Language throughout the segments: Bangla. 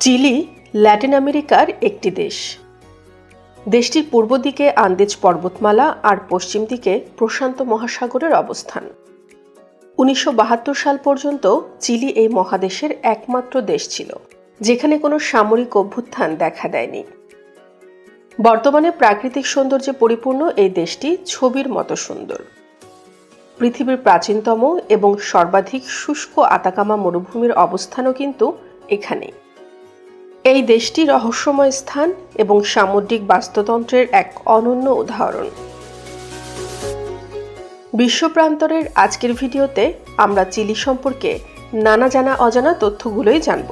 চিলি ল্যাটিন আমেরিকার একটি দেশ। দেশটির পূর্ব দিকে আন্দেজ পর্বতমালা আর পশ্চিম দিকে প্রশান্ত মহাসাগরের অবস্থান। উনিশশো বাহাত্তর সাল পর্যন্ত চিলি এই মহাদেশের একমাত্র দেশ ছিল, যেখানে কোনো সামরিক অভ্যুত্থান দেখা দেয়নি। বর্তমানে প্রাকৃতিক সৌন্দর্যে পরিপূর্ণ এই দেশটি ছবির মতো সুন্দর। পৃথিবীর প্রাচীনতম এবং সর্বাধিক শুষ্ক আতাকামা মরুভূমির অবস্থানও কিন্তু এখানে এই দেশটি রহস্যময় স্থান এবং সামুদ্রিক বাস্তুতন্ত্রের এক অনন্য উদাহরণ। বিশ্ব প্রান্তরের আজকের ভিডিওতে আমরা চিলি সম্পর্কে নানা জানা অজানা তথ্যগুলোই জানব।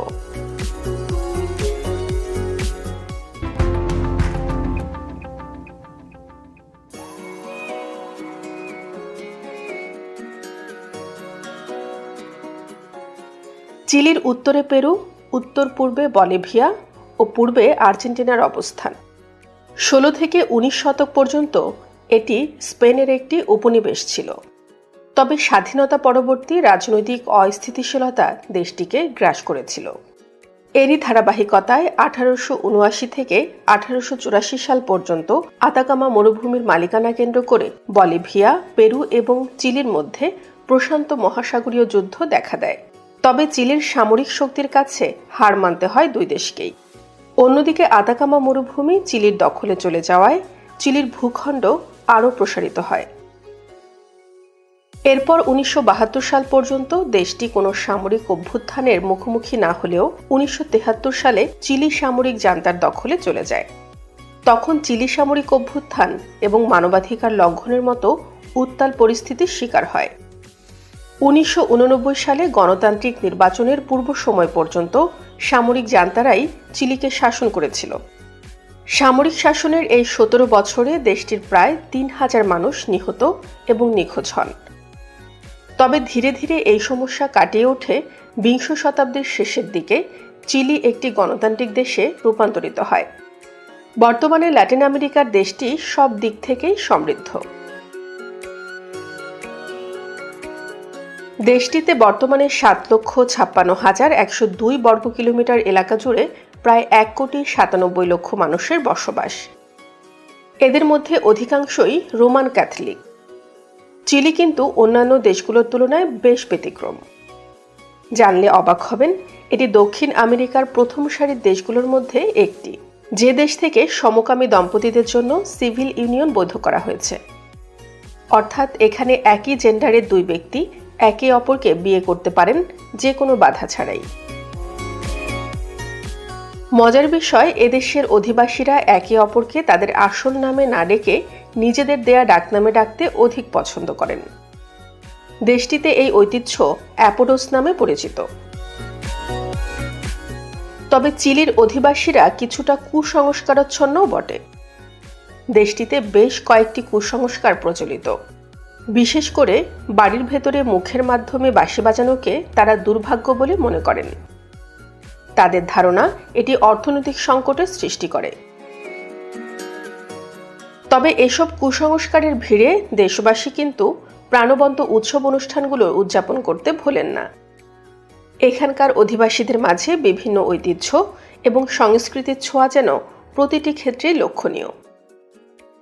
চিলির উত্তরে পেরু উত্তর পূর্বে বলিভিয়া ও পূর্বে আর্জেন্টিনার অবস্থান। ষোলো থেকে উনিশ শতক পর্যন্ত এটি স্পেনের একটি উপনিবেশ ছিল। তবে স্বাধীনতা পরবর্তী রাজনৈতিক অস্থিতিশীলতা দেশটিকে গ্রাস করেছিল। এরই ধারাবাহিকতায় আঠারোশো উনআশি থেকে আঠারোশো চুরাশি সাল পর্যন্ত আতাকামা মরুভূমির মালিকানা কেন্দ্র করে বলিভিয়া, পেরু এবং চিলির মধ্যে প্রশান্ত মহাসাগরীয় যুদ্ধ দেখা দেয়। তবে চিলির সামরিক শক্তির কাছে হার মানতে হয় দুই দেশকেই। অন্যদিকে আতাকামা মরুভূমি চিলির দখলে চলে যাওয়ায় চিলির ভূখণ্ড আরও প্রসারিত হয়। এরপর উনিশশো বাহাত্তর সাল পর্যন্ত দেশটি কোনো সামরিক অভ্যুত্থানের মুখোমুখি না হলেও উনিশশো সালে চিলি সামরিক জান্তার দখলে চলে যায়। তখন চিলি সামরিক অভ্যুত্থান এবং মানবাধিকার লঙ্ঘনের মতো উত্তাল পরিস্থিতির শিকার হয়। উনিশশো উননব্বই সালে গণতান্ত্রিক নির্বাচনের পূর্ব সময় পর্যন্ত সামরিক জান্তারাই চিলিকে শাসন করেছিল। সামরিক শাসনের এই সতেরো বছরে দেশটির প্রায় তিন হাজার মানুষ নিহত এবং নিখোঁজ হন। তবে ধীরে ধীরে এই সমস্যা কাটিয়ে ওঠে বিংশ শতাব্দীর শেষের দিকে চিলি একটি গণতান্ত্রিক দেশে রূপান্তরিত হয়। বর্তমানে ল্যাটিন আমেরিকার দেশটি সব দিক থেকেই সমৃদ্ধ। দেশটিতে বর্তমানে সাত লক্ষ ছাপ্পান্ন হাজার একশো দুই বর্গ কিলোমিটার এলাকা জুড়ে প্রায় এক কোটি সাতানব্বই লক্ষ মানুষের বসবাস। এদের মধ্যে অধিকাংশই রোমান ক্যাথলিক। চিলি কিন্তু অন্যান্য দেশগুলোর তুলনায় বেশ ব্যতিক্রম। জানলে অবাক হবেন, এটি দক্ষিণ আমেরিকার প্রথম সারির দেশগুলোর মধ্যে একটি, যে দেশ থেকে সমকামী দম্পতিদের জন্য সিভিল ইউনিয়ন বৈধ করা হয়েছে। অর্থাৎ এখানে একই জেন্ডারের দুই ব্যক্তি একে অপরকে বিয়ে করতে পারেন যে কোনো বাধা ছাড়াই। মজার বিষয়, এদেশের অধিবাসীরা একে অপরকে তাদের আসল নামে না ডেকে নিজেদের দেয়া ডাকনামে ডাকতে অধিক পছন্দ করেন। দেশটিতে এই ঐতিহ্য অ্যাপোডোস নামে পরিচিত। তবে চিলির অধিবাসীরা কিছুটা কুসংস্কারচ্ছন্নও বটে। দেশটিতে বেশ কয়েকটি কুসংস্কার প্রচলিত। বিশেষ করে বাড়ির ভেতরে মুখের মাধ্যমে বাঁশি বাজানোকে তারা দুর্ভাগ্য বলে মনে করেন। তাদের ধারণা, এটি অর্থনৈতিক সংকটের সৃষ্টি করে। তবে এসব কুসংস্কারের ভিড়ে দেশবাসী কিন্তু প্রাণবন্ত উৎসব অনুষ্ঠানগুলো উদযাপন করতে ভোলেন না। এখানকার অধিবাসীদের মাঝে বিভিন্ন ঐতিহ্য এবং সংস্কৃতির ছোঁয়া যেন প্রতিটি ক্ষেত্রেই লক্ষণীয়।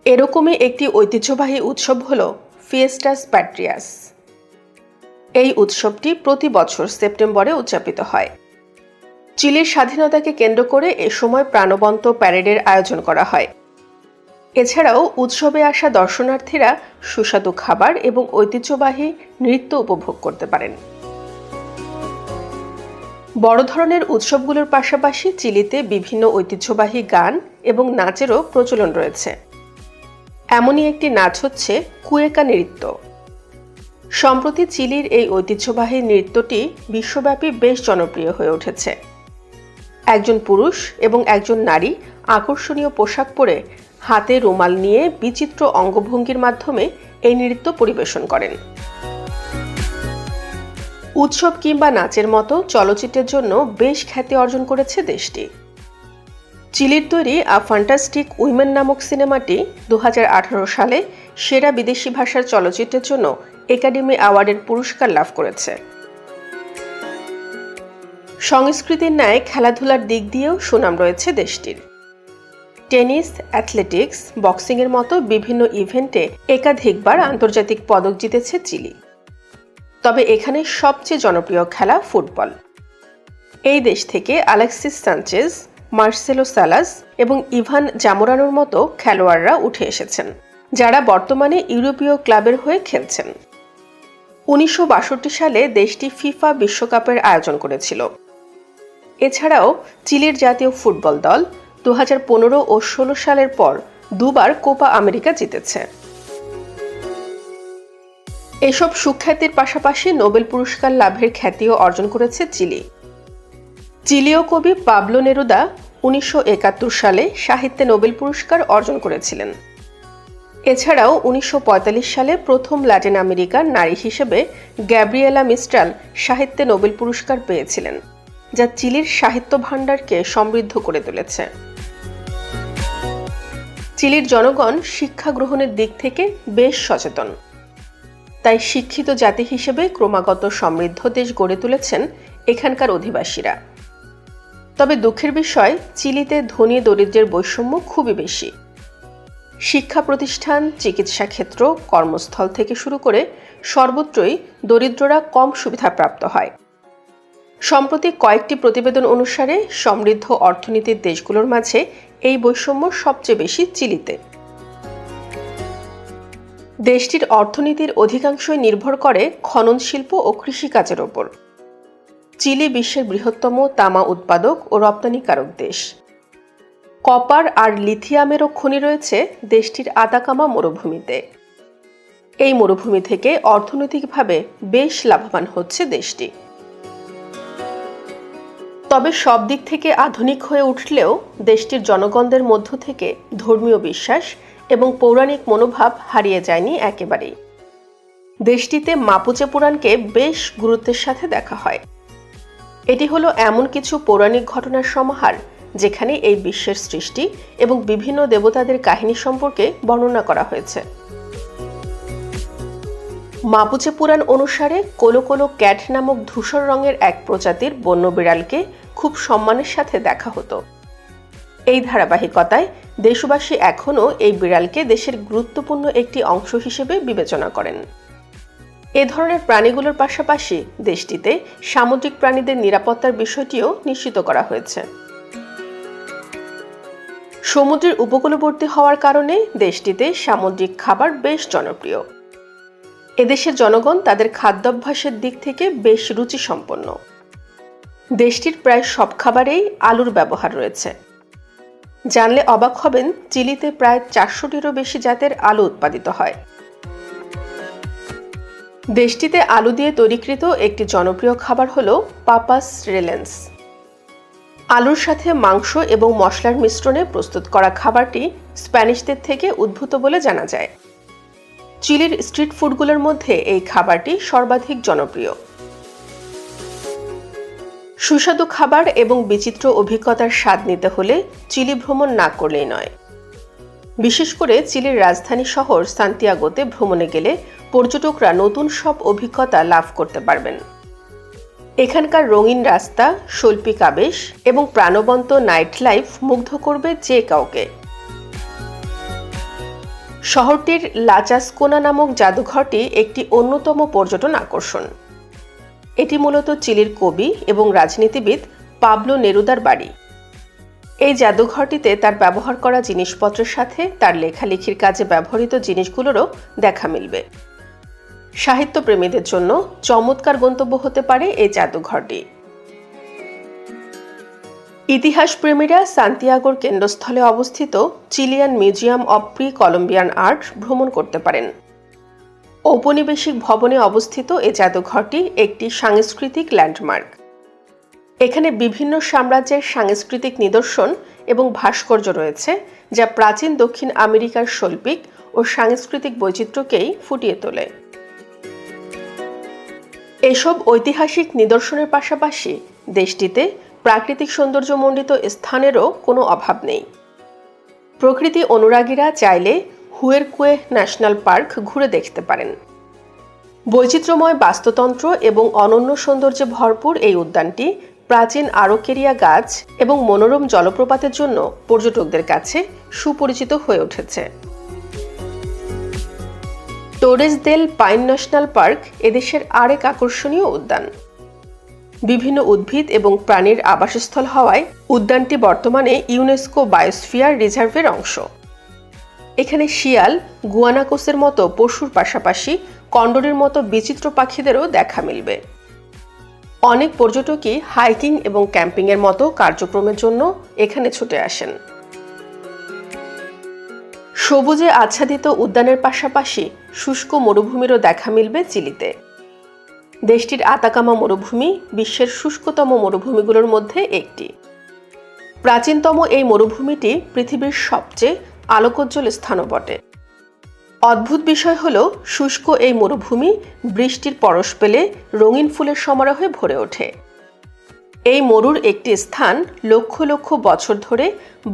এরকমই একটি ঐতিহ্যবাহী উৎসব হল ফিয়েস্টাস প্যাট্রিয়াস এই উৎসবটি প্রতি বছর সেপ্টেম্বরে উদযাপিত হয়। চিলির স্বাধীনতাকে কেন্দ্র করে এ সময় প্রাণবন্ত প্যারেডের আয়োজন করা হয়। এছাড়াও উৎসবে আসা দর্শনার্থীরা সুস্বাদু খাবার এবং ঐতিহ্যবাহী নৃত্য উপভোগ করতে পারেন। বড় ধরনের উৎসবগুলোর পাশাপাশি চিলিতে বিভিন্ন ঐতিহ্যবাহী গান এবং নাচেরও প্রচলন রয়েছে। এমনই একটি নাচ হচ্ছে কুয়েকা নৃত্য। সম্প্রতি চিলির এই ঐতিহ্যবাহী নৃত্যটি বিশ্বব্যাপী বেশ জনপ্রিয় হয়ে উঠেছে। একজন পুরুষ এবং একজন নারী আকর্ষণীয় পোশাক পরে হাতে রুমাল নিয়ে বিচিত্র অঙ্গভঙ্গির মাধ্যমে এই নৃত্য পরিবেশন করেন। উৎসব কিংবা নাচের মতো চলচ্চিত্রের জন্য বেশ খ্যাতি অর্জন করেছে দেশটি। চিলির তৈরি আ ফ্যান্টাস্টিক উইমেন নামক সিনেমাটি দু হাজার আঠারো সালে সেরা বিদেশি ভাষার চলচ্চিত্রের জন্য একাডেমি অ্যাওয়ার্ডের পুরস্কার লাভ করেছে। সংস্কৃতির ন্যায় খেলাধুলার দিক দিয়েও সুনাম রয়েছে দেশটির। টেনিস, অ্যাথলেটিক্স, বক্সিংয়ের মতো বিভিন্ন ইভেন্টে একাধিকবার আন্তর্জাতিক পদক জিতেছে চিলি। তবে এখানে সবচেয়ে জনপ্রিয় খেলা ফুটবল। এই দেশ থেকে আলেক্সিস সানচেজ মার্সেলো সালাস এবং ইভান জামোরানোর মতো খেলোয়াড়রা উঠে এসেছেন, যারা বর্তমানে ইউরোপীয় ক্লাবের হয়ে খেলছেন। উনিশশো বাষট্টি সালে দেশটি ফিফা বিশ্বকাপের আয়োজন করেছিল। এছাড়াও চিলির জাতীয় ফুটবল দল দু হাজার পনেরো ও ষোলো সালের পর দুবার কোপা আমেরিকা জিতেছে। এসব সুখ্যাতির পাশাপাশি নোবেল পুরস্কার লাভের খ্যাতিও অর্জন করেছে চিলি। চিলীয় কবি পাবলো নেরুদা উনিশশো সালে সাহিত্যে নোবেল পুরস্কার অর্জন করেছিলেন। এছাড়াও উনিশশো পঁয়তাল্লিশ সালে প্রথম ল্যাটিন আমেরিকার নারী হিসেবে গ্যাব্রিয়েলা মিস্ট্রাল সাহিত্যে নোবেল পুরস্কার পেয়েছিলেন, যা চিলির সাহিত্য ভাণ্ডারকে সমৃদ্ধ করে তুলেছে। চিলির জনগণ শিক্ষা গ্রহণের দিক থেকে বেশ সচেতন। তাই শিক্ষিত জাতি হিসেবে ক্রমাগত সমৃদ্ধ দেশ গড়ে তুলেছেন এখানকার অধিবাসীরা। তবে দুঃখের বিষয়, চিলিতে ধনী দরিদ্রের বৈষম্য খুবই বেশি। শিক্ষা প্রতিষ্ঠান, চিকিৎসা ক্ষেত্র, কর্মস্থল থেকে শুরু করে সর্বত্রই দরিদ্ররা কম সুবিধাপ্রাপ্ত হয়। সম্প্রতি কয়েকটি প্রতিবেদন অনুসারে, সমৃদ্ধ অর্থনীতির দেশগুলোর মাঝে এই বৈষম্য সবচেয়ে বেশি চিলিতে। দেশটির অর্থনীতির অধিকাংশই নির্ভর করে খনন শিল্প ও কৃষিকাজের ওপর। চিলি বিশ্বের বৃহত্তম তামা উৎপাদক ও রপ্তানিকারক দেশ। কপার আর লিথিয়ামেরও খনি রয়েছে দেশটির আতাকামা মরুভূমিতে। এই মরুভূমি থেকে অর্থনৈতিকভাবে বেশ লাভবান হচ্ছে দেশটি। তবে সব দিক থেকে আধুনিক হয়ে উঠলেও দেশটির জনগণদের মধ্য থেকে ধর্মীয় বিশ্বাস এবং পৌরাণিক মনোভাব হারিয়ে যায়নি একেবারেই। দেশটিতে মাপুচে পুরাণকে বেশ গুরুত্বের সাথে দেখা হয়। এটি হলো এমন কিছু পৌরাণিক ঘটনার সমাহার যেখানে এই বিশ্বের সৃষ্টি এবং বিভিন্ন দেবতাদের কাহিনী সম্পর্কে বর্ণনা করা হয়েছে। মাপুচে পুরাণ অনুসারে কোলো কোলো ক্যাট নামক ধূসর রঙের এক প্রজাতির বন্য বিড়ালকে খুব সম্মানের সাথে দেখা হতো। এই ধারাবাহিকতায় দেশবাসী এখনও এই বিড়ালকে দেশের গুরুত্বপূর্ণ একটি অংশ হিসেবে বিবেচনা করেন। এ ধরনের প্রাণীগুলোর পাশাপাশি দেশটিতে সামুদ্রিক প্রাণীদের নিরাপত্তার বিষয়টিও নিশ্চিত করা হয়েছে। সমুদ্রের উপকূলবর্তী হওয়ার কারণে দেশটিতে সামুদ্রিক খাবার বেশ জনপ্রিয়। এদেশের জনগণ তাদের খাদ্যাভ্যাসের দিক থেকে বেশ রুচি সম্পন্ন দেশটির প্রায় সব খাবারেই আলুর ব্যবহার রয়েছে। জানলে অবাক হবেন, চিলিতে প্রায় চারশোটিরও বেশি জাতের আলু উৎপাদিত হয়। দেশটিতে আলু দিয়ে তৈরিকৃত একটি জনপ্রিয় খাবার হল পাপাস রেলেন্স। আলুর সাথে মাংস এবং মশলার মিশ্রণে প্রস্তুত করা খাবারটি স্প্যানিশদের থেকে উদ্ভূত বলে জানা যায়। চিলির স্ট্রিট ফুডগুলোর মধ্যে এই খাবারটি সর্বাধিক জনপ্রিয়। সুস্বাদু খাবার এবং বিচিত্র অভিজ্ঞতার স্বাদ নিতে হলে চিলি ভ্রমণ না করলেই নয়। বিশেষ করে চিলির রাজধানী শহর সান্তিয়াগোতে ভ্রমণে গেলে পর্যটকরা নতুন সব অভিজ্ঞতা লাভ করতে পারবেন। এখানকার রঙিন রাস্তা, শৈল্পিক আবেশ এবং প্রাণবন্ত নাইট লাইফ মুগ্ধ করবে যে কাউকে। শহরটির লাচাসকোনা নামক জাদুঘরটি একটি অন্যতম পর্যটন আকর্ষণ। এটি মূলত চিলির কবি এবং রাজনীতিবিদ পাবলো নেরুদার বাড়ি। এই জাদুঘরটিতে তার ব্যবহার করা জিনিসপত্রের সাথে তার লেখালেখির কাজে ব্যবহৃত জিনিসগুলোরও দেখা মিলবে। সাহিত্যপ্রেমীদের জন্য চমৎকার গন্তব্য হতে পারে এই জাদুঘরটি। ইতিহাস প্রেমীরা সান্তিয়াগোর কেন্দ্রস্থলে অবস্থিত Chilean museum of pre Columbian art ভ্রমণ করতে পারেন। ঔপনিবেশিক ভবনে অবস্থিত এ জাদুঘরটি একটি সাংস্কৃতিক ল্যান্ডমার্ক। এখানে বিভিন্ন সাম্রাজ্যের সাংস্কৃতিক নিদর্শন এবং ভাস্কর্য রয়েছে, যা প্রাচীন দক্ষিণ আমেরিকার শৈল্পিক ও সাংস্কৃতিক বৈচিত্র্যকেই ফুটিয়ে তোলে। এসব ঐতিহাসিক নিদর্শনের পাশাপাশি দেশটিতে প্রাকৃতিক সৌন্দর্যমণ্ডিত স্থানেরও কোনো অভাব নেই। প্রকৃতি অনুরাগীরা চাইলে হুয়েরকুয়ে ন্যাশনাল পার্ক ঘুরে দেখতে পারেন। বৈচিত্র্যময় বাস্তুতন্ত্র এবং অনন্য সৌন্দর্যে ভরপুর এই উদ্যানটি প্রাচীন আরোকেরিয়া গাছ এবং মনোরম জলপ্রপাতের জন্য পর্যটকদের কাছে সুপরিচিত হয়ে উঠেছে। Torres del Paine National Park এদেশের আরেক আকর্ষণীয় উদ্যান। বিভিন্ন উদ্ভিদ এবং প্রাণীর আবাসস্থল হওয়ায় উদ্যানটি বর্তমানে ইউনেস্কো বায়োস্ফিয়ার রিজার্ভের অংশ। এখানে শিয়াল, গুয়ানাকোসের মতো পশুর পাশাপাশি কন্ডরের মতো বিচিত্র পাখিদেরও দেখা মিলবে। অনেক পর্যটকই হাইকিং এবং ক্যাম্পিংয়ের মতো কার্যক্রমের জন্য এখানে ছুটে আসেন। সবুজে আচ্ছাদিত উদ্যানের পাশাপাশি শুষ্ক মরুভূমিরও দেখা মিলবে চিলিতে। দেশটির আতাকামা মরুভূমি বিশ্বের শুষ্কতম মরুভূমিগুলোর মধ্যে একটি। প্রাচীনতম এই মরুভূমিটি পৃথিবীর সবচেয়ে আলোকোজ্জ্বল স্থানও বটে। অদ্ভুত বিষয় হল, শুষ্ক এই মরুভূমি বৃষ্টির পরশ পেলে রঙিন ফুলের সমারোহে ভরে ওঠে। এই মরুর একটি স্থান লক্ষ লক্ষ বছর ধরে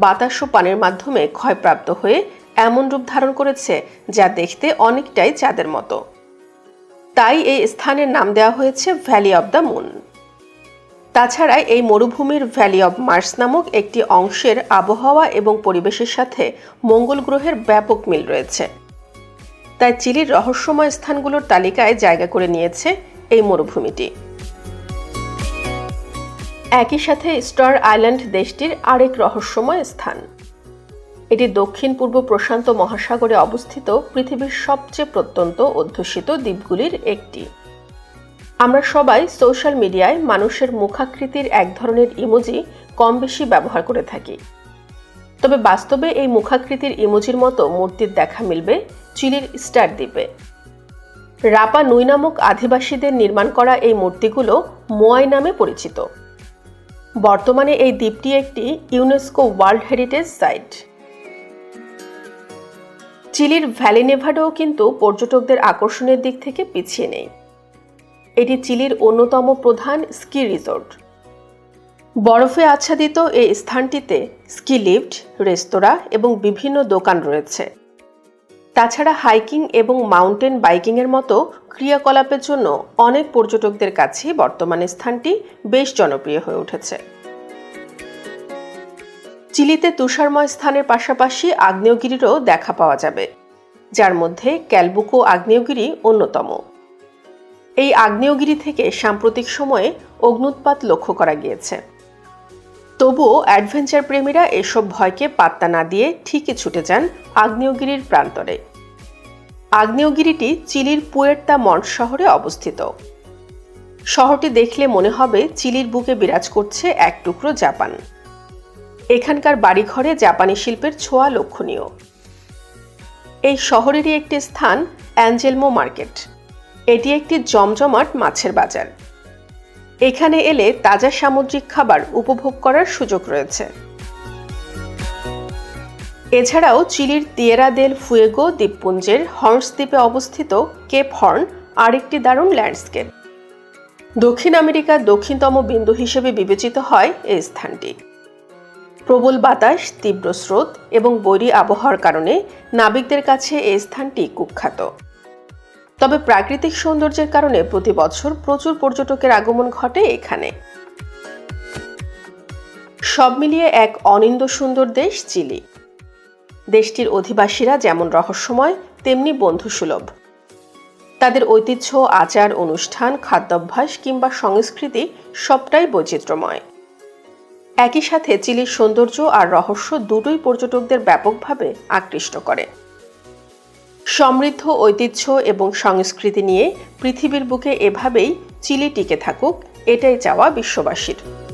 বাতাস ও পানির মাধ্যমে ক্ষয়প্রাপ্ত হয়ে এমন রূপ ধারণ করেছে, যা দেখতে অনেকটাই চাঁদের মতো। তাই এই স্থানের নাম দেওয়া হয়েছে ভ্যালি অব দ্য মুন। তাছাড়া এই মরুভূমির ভ্যালি অব মার্স নামক একটি অংশের আবহাওয়া এবং পরিবেশের সাথে মঙ্গল গ্রহের ব্যাপক মিল রয়েছে। তাই চিলির রহস্যময় স্থানগুলোর তালিকায় জায়গা করে নিয়েছে এই মরুভূমিটি। একই সাথে স্টার আইল্যান্ড দেশটির আরেক রহস্যময় স্থান। এটি দক্ষিণ পূর্ব প্রশান্ত মহাসাগরে অবস্থিত পৃথিবীর সবচেয়ে প্রত্যন্ত অধ্যুষিত দ্বীপগুলির একটি। আমরা সবাই সোশ্যাল মিডিয়ায় মানুষের মুখাকৃতির এক ধরনের ইমোজি কম বেশি ব্যবহার করে থাকি। তবে বাস্তবে এই মুখাকৃতির ইমোজির মতো মূর্তির দেখা মিলবে চিলির স্টার দ্বীপে। রাপা নুই নামক আদিবাসীদের নির্মাণ করা এই মূর্তিগুলো মোয়াই নামে পরিচিত। বর্তমানে এই দ্বীপটি একটি ইউনেস্কো ওয়ার্ল্ড হেরিটেজ সাইট। চিলির ভ্যালি নেভাডোও কিন্তু পর্যটকদের আকর্ষণের দিক থেকে পিছিয়ে নেই। এটি চিলির অন্যতম প্রধান স্কি রিসোর্ট। বরফে আচ্ছাদিত এই স্থানটিতে স্কি লিফট, রেস্তোরাঁ এবং বিভিন্ন দোকান রয়েছে। তাছাড়া হাইকিং এবং মাউন্টেন বাইকিংয়ের মতো ক্রিয়াকলাপের জন্য অনেক পর্যটকদের কাছে বর্তমানে স্থানটি বেশ জনপ্রিয় হয়ে উঠেছে। চিলিতে তুষারময় স্থানের পাশাপাশি আগ্নেয়গিরিরও দেখা পাওয়া যাবে, যার মধ্যে ক্যালবুকো আগ্নেয়গিরি অন্যতম। এই আগ্নেয়গিরি থেকে সাম্প্রতিক সময়ে অগ্নুৎপাত লক্ষ্য করা গিয়েছে। তবুও অ্যাডভেঞ্চার প্রেমীরা এসব ভয়কে পাত্তা না দিয়ে ঠিকই ছুটে যান আগ্নেয়গিরির প্রান্তরে। আগ্নেয়গিরিটি চিলির পুয়ের্তা মন্ট শহরে অবস্থিত। শহরটি দেখলে মনে হবে চিলির বুকে বিরাজ করছে এক টুকরো জাপান। এখানকার বাড়িঘরে জাপানি শিল্পের ছোঁয়া লক্ষণীয়। এই শহরেরই একটি স্থান অ্যাঞ্জেলমো মার্কেট। এটি একটি জমজমাট মাছের বাজার। এখানে এলে তাজা সামুদ্রিক খাবার উপভোগ করার সুযোগ রয়েছে। এছাড়াও চিলির তিয়েরা দেল ফুয়েগো দ্বীপপুঞ্জের হর্নস দ্বীপে অবস্থিত কেপ হর্ন আরেকটি দারুণ ল্যান্ডস্কেপ। দক্ষিণ আমেরিকার দক্ষিণতম বিন্দু হিসেবে বিবেচিত হয় এই স্থানটি। প্রবল বাতাস, তীব্র স্রোত এবং বৈরী আবহাওয়ার কারণে নাবিকদের কাছে এই স্থানটি কুখ্যাত। তবে প্রাকৃতিক সৌন্দর্যের কারণে প্রতি বছর প্রচুর পর্যটকের আগমন ঘটে এখানে। সব মিলিয়ে এক অনিন্দ সুন্দর দেশ, চিলি। দেশটির অধিবাসীরা যেমন রহস্যময়, তেমনি বন্ধুসুলভ। তাদের ঐতিহ্য, আচার, অনুষ্ঠান, খাদ্যাভ্যাস কিংবা সংস্কৃতি সবটাই বৈচিত্র্যময়। একই সাথে চিলির সৌন্দর্য আর রহস্য দুটোই পর্যটকদের ব্যাপকভাবে আকৃষ্ট করে। সমৃদ্ধ ঐতিহ্য এবং সংস্কৃতি নিয়ে পৃথিবীর বুকে এভাবেই চিলি টিকে থাকুক, এটাই চাওয়া বিশ্ববাসীর।